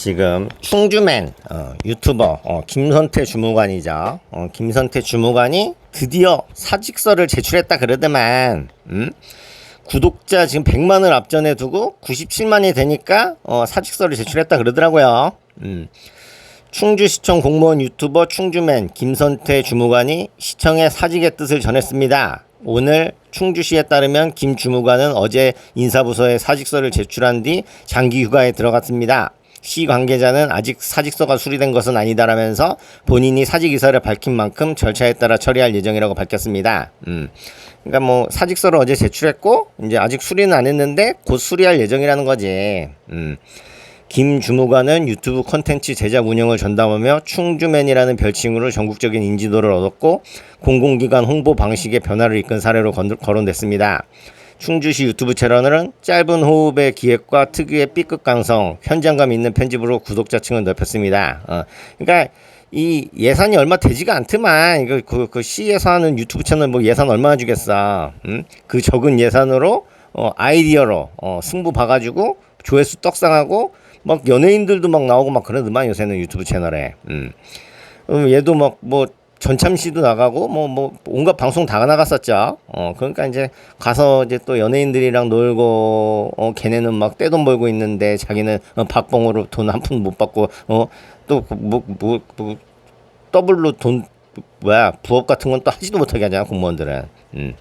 지금 충주맨 어, 유튜버 어, 김선태 주무관이죠. 어, 김선태 주무관이 드디어 사직서를 제출했다 그러더만 음? 구독자 지금 100만을 앞전에 두고 97만이 되니까 어, 사직서를 제출했다 그러더라고요. 음. 충주시청 공무원 유튜버 충주맨 김선태 주무관이 시청에 사직의 뜻을 전했습니다. 오늘 충주시에 따르면 김 주무관은 어제 인사부서에 사직서를 제출한 뒤 장기 휴가에 들어갔습니다. 시 관계자는 아직 사직서가 수리된 것은 아니다라면서 본인이 사직 의사를 밝힌 만큼 절차에 따라 처리할 예정이라고 밝혔습니다. 음. 그러니까 뭐 사직서를 어제 제출했고 이제 아직 수리는 안 했는데 곧 수리할 예정이라는 거지. 음. 김 주무관은 유튜브 콘텐츠 제작 운영을 전담하며 충주맨이라는 별칭으로 전국적인 인지도를 얻었고 공공기관 홍보 방식의 변화를 이끈 사례로 건- 거론됐습니다. 충주시 유튜브 채널은 짧은 호흡의 기획과 특유의 B급 강성, 현장감 있는 편집으로 구독자층을 넓혔습니다. 어, 그러니까 이 예산이 얼마 되지가 않더만 이거 그, 그 시에서 하는 유튜브 채널 뭐 예산 얼마나 주겠어? 음? 그 적은 예산으로 어, 아이디어로 어, 승부 봐가지고 조회수 떡상하고 막 연예인들도 막 나오고 막 그러더만 요새는 유튜브 채널에. 음. 음, 얘도 막뭐 전참시도 나가고 뭐뭐 온갖 방송 다 나갔었죠. 어 그러니까 이제 가서 이제 또 연예인들이랑 놀고 어 걔네는 막 떼돈 벌고 있는데 자기는 어, 박봉으로 돈 한 푼 못 받고 어또뭐뭐 뭐, 뭐, 더블로 돈 뭐야 부업 같은 건 또 하지도 못하게 하잖아 공무원들은. 음.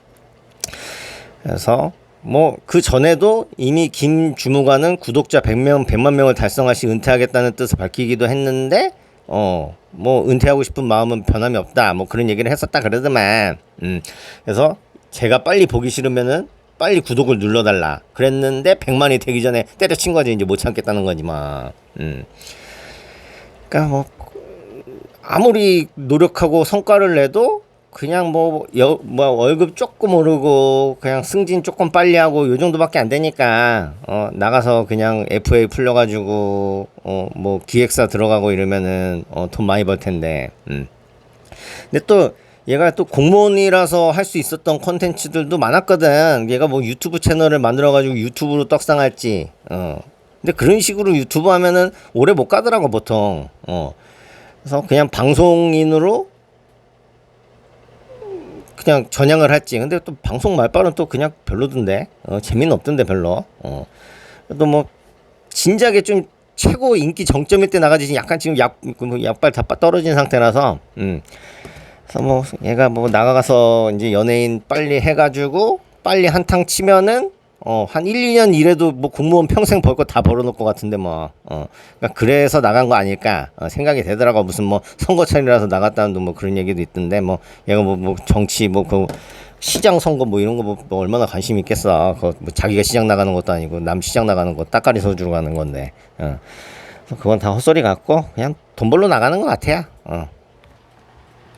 그래서 뭐그 전에도 이미 김 주무관은 구독자 100명 100만 명을 달성할 시 은퇴하겠다는 뜻을 밝히기도 했는데 어 뭐 은퇴하고 싶은 마음은 변함이 없다. 뭐 그런 얘기를 했었다 그러더만. 음 그래서 제가 빨리 보기 싫으면은 빨리 구독을 눌러달라. 그랬는데 100만이 되기 전에 때려친 거지. 이제 못 참겠다는 거지 뭐음. 그러니까 뭐 아무리 노력하고 성과를 내도 그냥 뭐, 여, 뭐 월급 조금 오르고 그냥 승진 조금 빨리 하고 요 정도밖에 안 되니까 어 나가서 그냥 FA 풀려가지고 어 뭐 기획사 들어가고 이러면은 어 돈 많이 벌 텐데 음. 근데 또 얘가 또 공무원이라서 할 수 있었던 콘텐츠들도 많았거든. 얘가 뭐 유튜브 채널을 만들어가지고 유튜브로 떡상할지 어. 근데 그런 식으로 유튜브 하면은 오래 못 가더라고 보통. 어. 그래서 그냥 방송인으로 그냥 전향을 할지. 근데 또 방송 말빨은 또 그냥 별로던데. 어, 재미는 없던데 별로. 어. 또뭐 진작에 좀 최고 인기 정점일 때 나가지 약간 지금 약 그뭐 약발 다 떨어진 상태라서. 음. 그래서 뭐 얘가 뭐 나가서 이제 연예인 빨리 해가지고 빨리 한탕 치면은 어, 한 1, 2년 일해도 뭐 공무원 평생 벌 거 다 벌어놓을 것 같은데 뭐, 어, 그러니까 그래서 나간 거 아닐까, 어, 생각이 되더라고. 무슨 뭐 선거철이라서 나갔다는 뭐 그런 얘기도 있던데 뭐, 얘가 뭐, 뭐 정치 뭐 그 시장 선거 뭐 이런 거뭐 얼마나 관심 있겠어. 그 뭐 자기가 시장 나가는 것도 아니고 남 시장 나가는 거 따까리 소주로 가는 건데, 어. 그건 다 헛소리 같고 그냥 돈 벌러 나가는 것 같아요. 어.